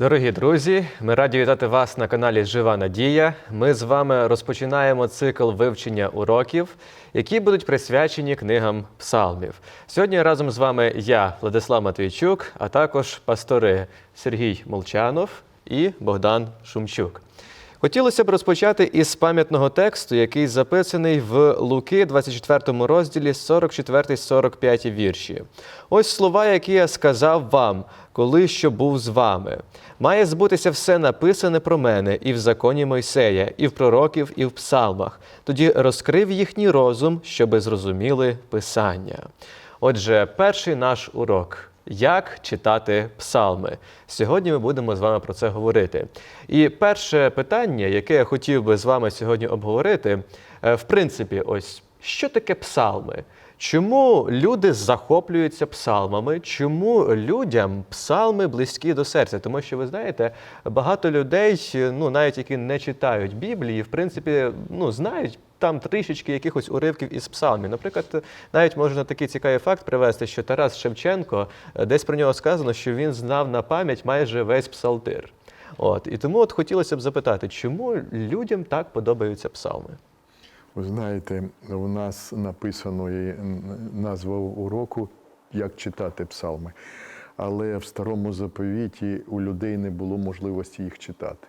Дорогі друзі, ми раді вітати вас на каналі Жива Надія. Ми з вами розпочинаємо цикл вивчення уроків, які будуть присвячені книгам псалмів. Сьогодні разом з вами я, Владислав Матвійчук, а також пастори Сергій Молчанов і Богдан Шумчук. Хотілося б розпочати із пам'ятного тексту, який записаний в Луки, 24 розділі, 44-45 вірші. Ось слова, які я сказав вам, коли що був з вами. Має збутися все написане про мене і в законі Мойсея, і в пророків, і в псалмах. Тоді розкрив їхній розум, щоби зрозуміли Писання. Отже, перший наш урок. Як читати псалми? Сьогодні ми будемо з вами про це говорити. І перше питання, яке я хотів би з вами сьогодні обговорити, е, в принципі, ось що таке псалми? Чому люди захоплюються псалмами? Чому людям псалми близькі до серця? Тому що ви знаєте, багато людей, ну навіть які не читають Біблії, в принципі, ну знають там трішечки якихось уривків із псалмів. Наприклад, навіть можна такий цікавий факт привести, що Тарас Шевченко е, десь про нього сказано, що він знав на пам'ять майже весь псалтир. От і тому от хотілося б запитати, чому людям так подобаються псалми? Ви знаєте, у нас написано і назва уроку як читати псалми. Але в старому заповіті у людей не було можливості їх читати,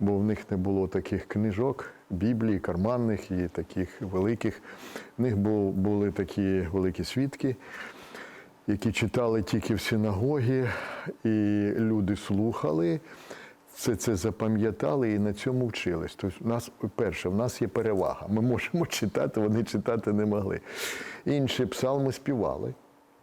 бо в них не було таких книжок, Біблії, карманних і таких великих. В них були такі великі свідки, які читали тільки в синагогі, і люди слухали. Це це запам'ятали і на цьому вчились. Тобто, у нас перше, в нас є перевага. Ми можемо читати, вони читати не могли. Інші псалми співали.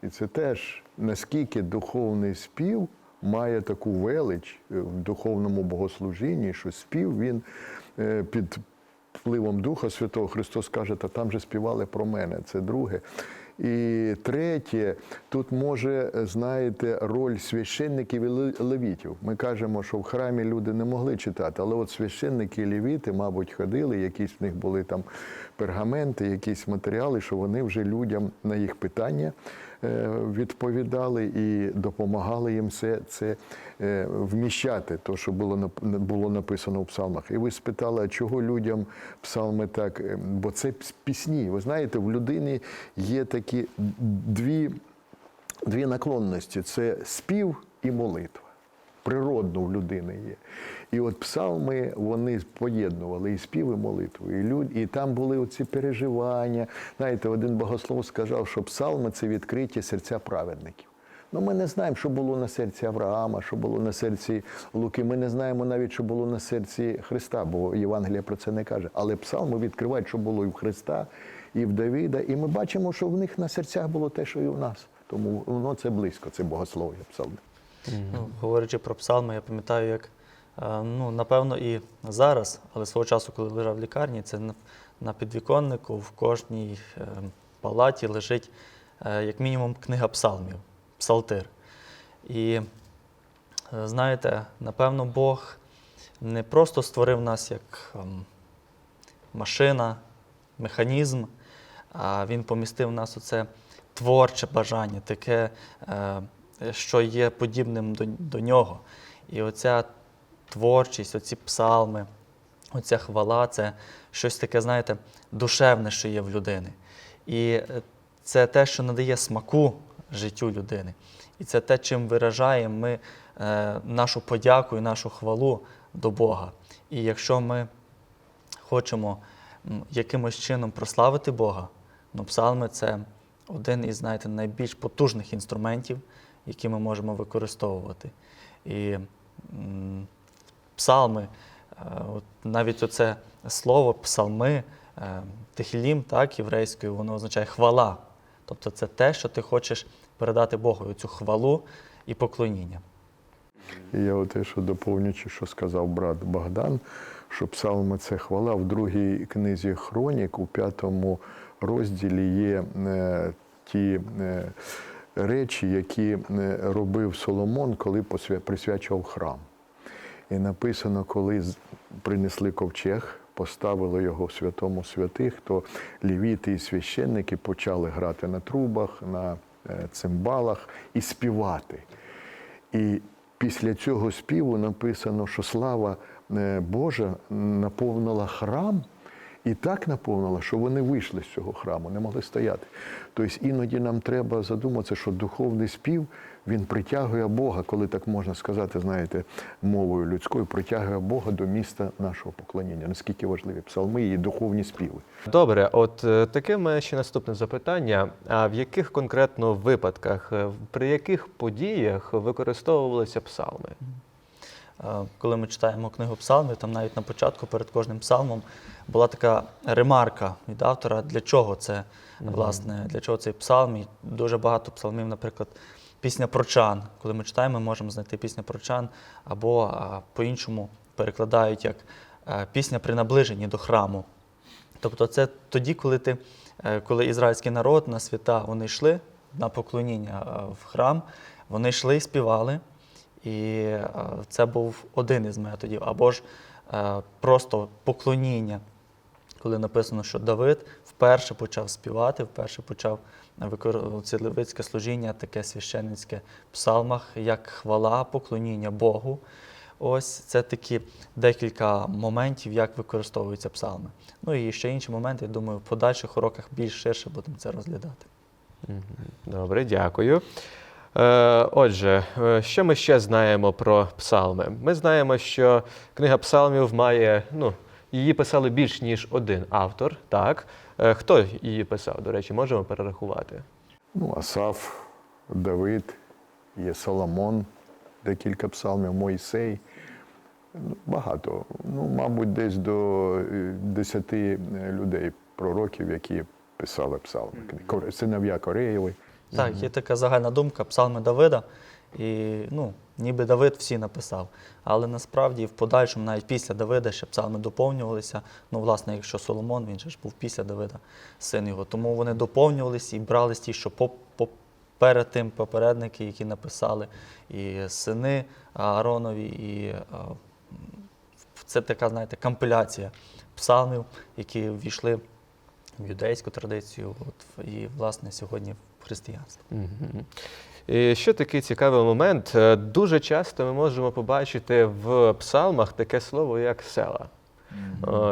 І це теж наскільки духовний спів має таку велич е, в духовному богослужінні, що спів він е, під впливом Духа Святого Христос каже, та там же співали про мене. Це друге. І третє, тут може, знаєте, роль священників і левітів. Ми кажемо, що в храмі люди не могли читати, але от священники і левіти, мабуть, ходили, якісь в них були там пергаменти, якісь матеріали, що вони вже людям на їх питання відповідали і допомагали їм це це е, вміщати, то, що було було написано в псалмах. І ви спитали, а чого людям псалми так? Е, Бо це пісні. Ви знаєте, в людини є такі дві, дві наклонності: це спів і молитва. Природно в людини є. І от псалми вони поєднували і спів, і молитву. І, люд, і там були оці переживання. Знаєте, один богослов сказав, що псалми це відкриті серця праведників. Ну, ми не знаємо, що було на серці Авраама, що було на серці Луки. Ми не знаємо навіть, що було на серці Христа, бо Євангелія про це не каже. Але псалми відкривають, що було і в Христа, і в Давіда. І ми бачимо, що в них на серцях було те, що і у нас. Тому воно це близько, це богослов'я псалми. Ну, говорячи про псалми, я пам'ятаю, як е, ну, напевно і зараз, але свого часу, коли лежав в лікарні, це на, підвіконнику в кожній е, палаті лежить е, як мінімум книга псалмів, псалтир. І знаєте, напевно, Бог не просто створив нас як ем, машина, механізм, а Він помістив в нас оце творче бажання, таке, що є подібним до, до нього. І оця творчість, оці псалми, оця хвала це щось таке, знаєте, душевне, що є в людини. І е, це те, що надає смаку життю людини. І це те, чим виражаємо ми е, нашу подяку і нашу хвалу до Бога. І якщо ми хочемо якимось чином прославити Бога, ну, псалми це один із знаєте, найбільш потужних інструментів, які ми можемо використовувати. І псалми, е, навіть оце слово псалми, е, техілім, так, єврейською, воно означає хвала. Тобто це те, що ти хочеш передати Богу, цю хвалу і поклоніння. І я те, що доповнюючи, що сказав брат Богдан, що псалми це хвала. В другій книзі Хронік, у п'ятому розділі є е, ті е, речі, які е, робив Соломон, коли присвячував храм. І написано, коли принесли ковчег, поставили його в святому святих, то лівіти і священники почали грати на трубах, на е, цимбалах і співати. І після цього співу написано, що слава е, Божа наповнила храм. І так наповнила, що вони вийшли з цього храму, не могли стояти. Тобто іноді нам треба задуматися, що духовний спів він притягує Бога, коли так можна сказати, знаєте, мовою людською, притягує Бога до міста нашого поклоніння. Наскільки важливі псалми і духовні співи. Добре, от е, таке в мене ще наступне запитання. А в яких конкретно випадках, е, при яких подіях використовувалися псалми? Е, Коли ми читаємо книгу псалмів, там навіть на початку перед кожним псалмом була така ремарка від автора, для чого це власне, для чого цей псалм. І дуже багато псалмів, наприклад, пісня про чан. Коли ми читаємо, ми можемо знайти пісня про чан, або по-іншому перекладають як е, пісня при наближенні до храму. Тобто це тоді, коли ти, е, коли ізраїльський народ на свята вони йшли на поклоніння е, в храм, вони йшли і співали. І це був один із методів. Або ж просто поклоніння, коли написано, що Давид вперше почав співати, вперше почав використовувати левицьке служіння, таке священницьке в псалмах, як хвала, поклоніння Богу. Ось це такі декілька моментів, як використовуються псалми. Ну і ще інші моменти, я думаю, в подальших уроках більш ширше будемо це розглядати. Добре, дякую. Е, Отже, е, що ми ще знаємо про псалми? Ми знаємо, що книга псалмів має, ну, її писали більш ніж один автор. Так. Е, Хто її писав, до речі, можемо перерахувати? Ну, Асаф, Давид, є Соломон, декілька псалмів, Мойсей. Ну, Багато. Ну, мабуть, десь до е, десяти е, людей, пророків, які писали псалми. Синов'я Кореєви. Так, є така загальна думка, псалми Давида. І ну, ніби Давид всі написав. Але насправді в подальшому, навіть після Давида, ще псалми доповнювалися. Ну, власне, якщо Соломон, він же ж був після Давида, син його. Тому вони доповнювалися і брали ті, що по, перед тим попередники, які написали, і сини Ааронові, і а, це така, знаєте, компіляція псалмів, які ввійшли в юдейську традицію, от, і, власне, сьогодні в християнство. І ще такий цікавий момент. Е, Дуже часто ми можемо побачити в псалмах таке слово, як села.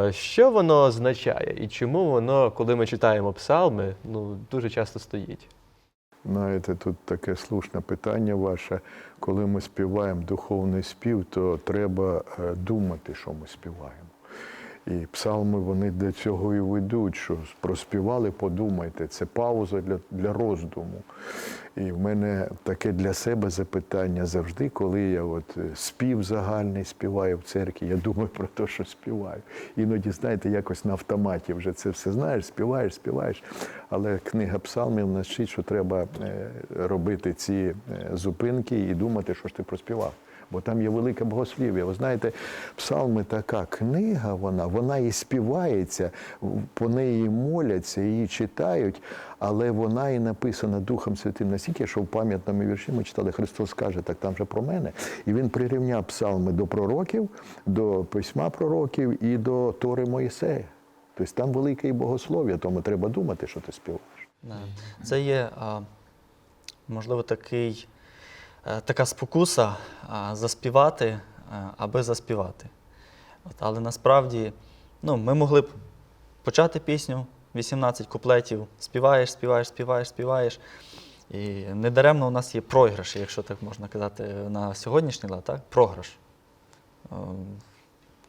Е, Що воно означає і чому воно, коли ми читаємо псалми, ну, дуже часто стоїть? Знаєте, тут таке слушне питання ваше. Коли ми співаємо духовний спів, то треба е, думати, що ми співаємо. І псалми вони до цього і ведуть, що проспівали, подумайте. Це пауза для, для роздуму. І в мене таке для себе запитання завжди, коли я от е, спів загальний співаю в церкві, я думаю про те, що співаю. Іноді, знаєте, якось на автоматі вже це все знаєш, співаєш, співаєш. Але книга псалмів нас вчить, що треба е, робити ці е, зупинки і думати, що ж ти проспівав. Бо там є велике богослів'я. Ви знаєте, псалми така книга, вона, вона і співається, по неї моляться, її читають, але вона і написана Духом Святим настільки, що в пам'ятному вірші ми читали, Христос каже, так там же про мене. І він прирівняв псалми до пророків, до письма пророків і до Тори Моїсея. Тобто там велике богослов'я, тому треба думати, що ти співаєш. Це є, можливо, такий, така спокуса заспівати, аби заспівати. От, але насправді ну, ми могли б почати пісню, 18 куплетів, співаєш, співаєш, співаєш, співаєш. І недаремно у нас є програш, якщо так можна казати, на сьогоднішній лад, так? програш. Е,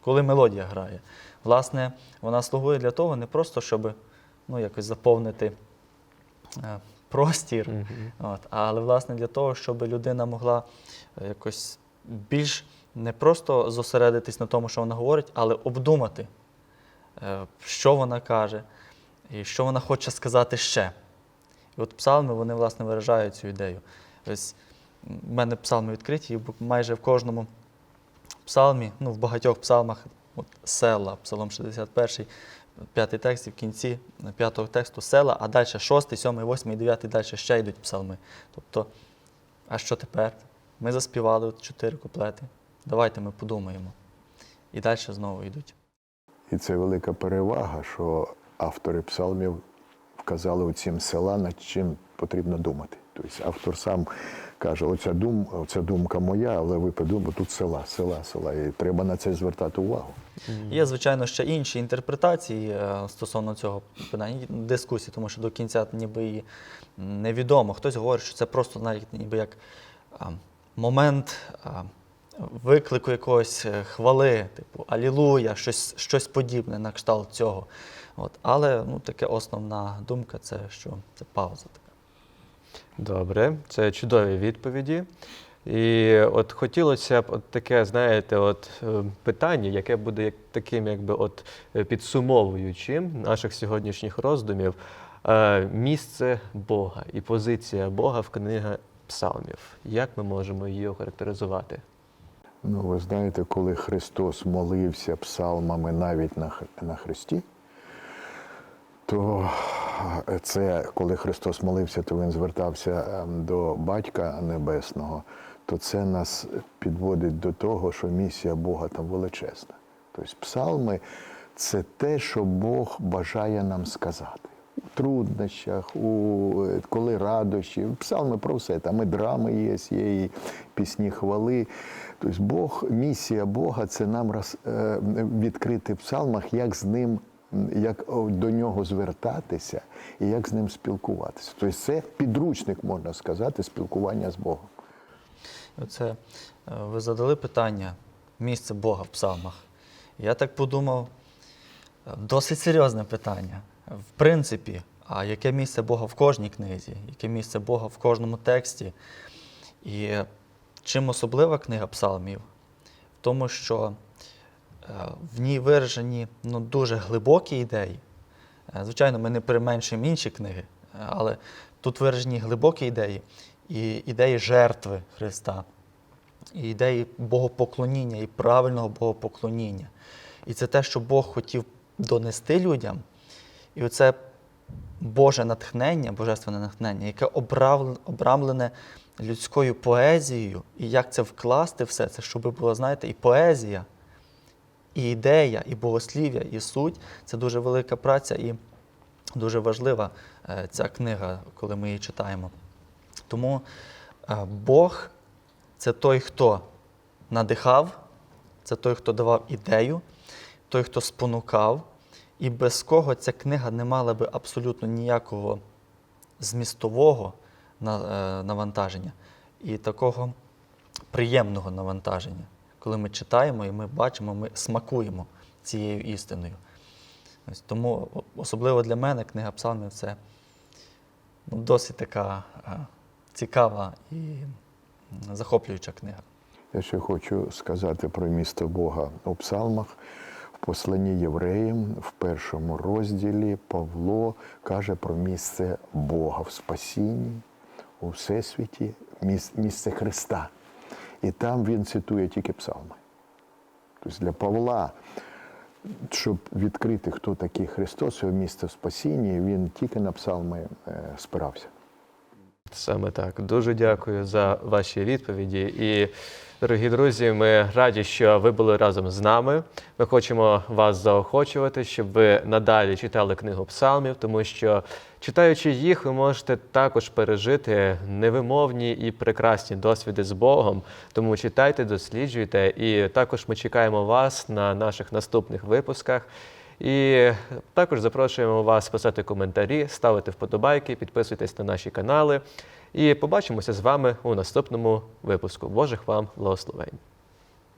Коли мелодія грає. Власне, вона слугує для того, не просто, щоб ну, якось заповнити простір, от, але власне для того, щоб людина могла е, якось більш не просто зосередитись на тому, що вона говорить, але обдумати, е, що вона каже, і що вона хоче сказати ще. І от псалми вони власне виражають цю ідею. Ось в мене псалми відкриті, і майже в кожному псалмі, ну в багатьох псалмах, от села, псалом 61, п'ятий текст, і в кінці п'ятого тексту села, а далі шостий, сьомий, восьмий, дев'ятий, далі ще йдуть псалми. Тобто, а що тепер? Ми заспівали от чотири куплети. Давайте ми подумаємо. І далі знову йдуть. І це велика перевага, що автори псалмів вказали у цім села, над чим потрібно думати. Тобто автор сам каже, оця, дум, оця думка моя, але ви подумайте, тут села, села, села. І треба на це звертати увагу. Є, звичайно, ще інші інтерпретації е, стосовно цього питання, дискусії, тому що до кінця ніби і невідомо. Хтось говорить, що це просто навіть ніби як момент виклику якогось е, хвали, типу Алілуя, щось, щось подібне на кшталт цього. От. Але ну, таке основна думка це що це пауза. Добре, це чудові відповіді. І от хотілося б от таке, знаєте, от е, питання, яке буде таким, якби от е, підсумовуючим наших сьогоднішніх роздумів. Е, Місце Бога і позиція Бога в книга псалмів. Як ми можемо її охарактеризувати? Ну, ви знаєте, коли Христос молився псалмами навіть на, на Христі, то це коли Христос молився, то він звертався ем, до Батька Небесного, то це нас підводить до того, що місія Бога там величезна. Тобто псалми це те, що Бог бажає нам сказати. У труднощах, у, е, коли радощі, псалми про все. Там і драми є, є і пісні хвали. Тобто Бог, місія Бога це нам роз, е, відкрити в псалмах, як з ним, як до нього звертатися і як з ним спілкуватися. Тобто це підручник, можна сказати, спілкування з Богом. Оце е, ви задали питання місце Бога в псалмах. Я так подумав, е, досить серйозне питання. В принципі, а яке місце Бога в кожній книзі, яке місце Бога в кожному тексті? І чим особлива книга псалмів? В тому, що в ній виражені ну, дуже глибокі ідеї. Е, Звичайно, ми не переменшуємо інші книги, е, але тут виражені глибокі ідеї і ідеї жертви Христа, і ідеї богопоклоніння і правильного богопоклоніння. І це те, що Бог хотів донести людям. І оце Боже натхнення, божественне натхнення, яке обрамлене людською поезією, і як це вкласти все це, щоб була, знаєте, і поезія, і ідея, і богослів'я, і суть це дуже велика праця і дуже важлива е, ця книга, коли ми її читаємо. Тому е, Бог це той, хто надихав, це той, хто давав ідею, той, хто спонукав, і без кого ця книга не мала би абсолютно ніякого змістового е, навантаження і такого приємного навантаження, коли ми читаємо і ми бачимо, ми смакуємо цією істиною. Ось тому особливо для мене книга псалмів це ну, досить така цікава і захоплююча книга. Я ще хочу сказати про місто Бога у псалмах. В посланні євреям в першому розділі Павло каже про місце Бога в спасінні, у всесвіті, місце Христа. І там він цитує тільки псалми. Тобто для Павла, щоб відкрити, хто такий Христос, його місце в спасінні, він тільки на псалми е, спирався. Саме так. Дуже дякую за ваші відповіді. І, дорогі друзі, ми раді, що ви були разом з нами. Ми хочемо вас заохочувати, щоб ви надалі читали книгу псалмів, тому що, читаючи їх, ви можете також пережити невимовні і прекрасні досвіди з Богом. Тому читайте, досліджуйте. І також ми чекаємо вас на наших наступних випусках. І також запрошуємо вас писати коментарі, ставити вподобайки, підписуйтесь на наші канали. І побачимося з вами у наступному випуску. Божих вам благословень!